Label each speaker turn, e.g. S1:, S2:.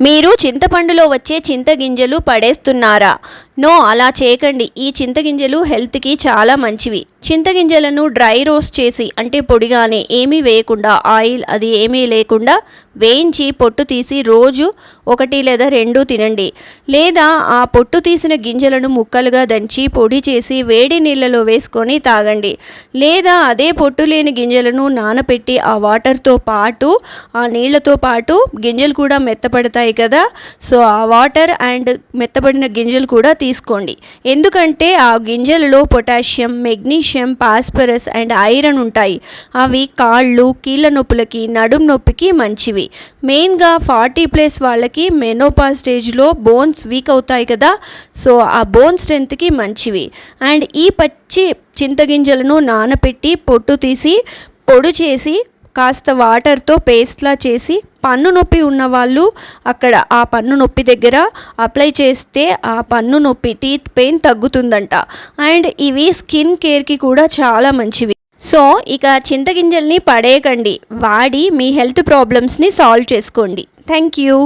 S1: మీరు చింతపండులో వచ్చే చింతగింజలు పడేస్తున్నారా? నో అలా చేయకండి. ఈ చింతగింజలు హెల్త్కి చాలా మంచివి. చింతగింజలను డ్రై రోస్ట్ చేసి అంటే పొడిగానే ఏమీ వేయకుండా ఆయిల్ అది ఏమీ లేకుండా వేయించి పొట్టు తీసి రోజు ఒకటి లేదా రెండు తినండి. లేదా ఆ పొట్టు తీసిన గింజలను ముక్కలుగా దంచి పొడి చేసి వేడి నీళ్ళలో వేసుకొని తాగండి. లేదా అదే పొట్టు లేని గింజలను నానపెట్టి ఆ వాటర్తో పాటు ఆ నీళ్ళతో పాటు గింజలు కూడా మెత్తపడతాయి కదా? సో ఆ వాటర్ అండ్ మెత్తబడిన గింజలు కూడా తీసుకోండి. ఎందుకంటే ఆ గింజలలో potassium magnesium phosphorus and iron ఉంటాయి. అవి కాళ్ళు కీళ్ళ నొప్పులకి నడుం నొప్పికి మంచివి. మెయిన్గా ఫార్టీ ప్లస్ వాళ్ళకి మెనోపా స్టేజ్లో బోన్స్ వీక్ అవుతాయి కదా? సో ఆ బోన్ స్ట్రెంత్కి మంచివి. అండ్ ఈ పచ్చి చింతగింజలను నానపెట్టి పొట్టు తీసి పొడి చేసి కాస్త వాటర్తో పేస్ట్లా చేసి పన్ను నొప్పి ఉన్నవాళ్ళు అక్కడ ఆ పన్ను నొప్పి దగ్గర అప్లై చేస్తే ఆ పన్ను నొప్పి టీత్ పెయిన్ తగ్గుతుందంట. అండ్ ఇవి స్కిన్ కేర్కి కూడా చాలా మంచివి. సో ఇక చింతగింజల్ని పడేయకండి. వాడి మీ హెల్త్ ప్రాబ్లమ్స్ని సాల్వ్ చేసుకోండి. Thank you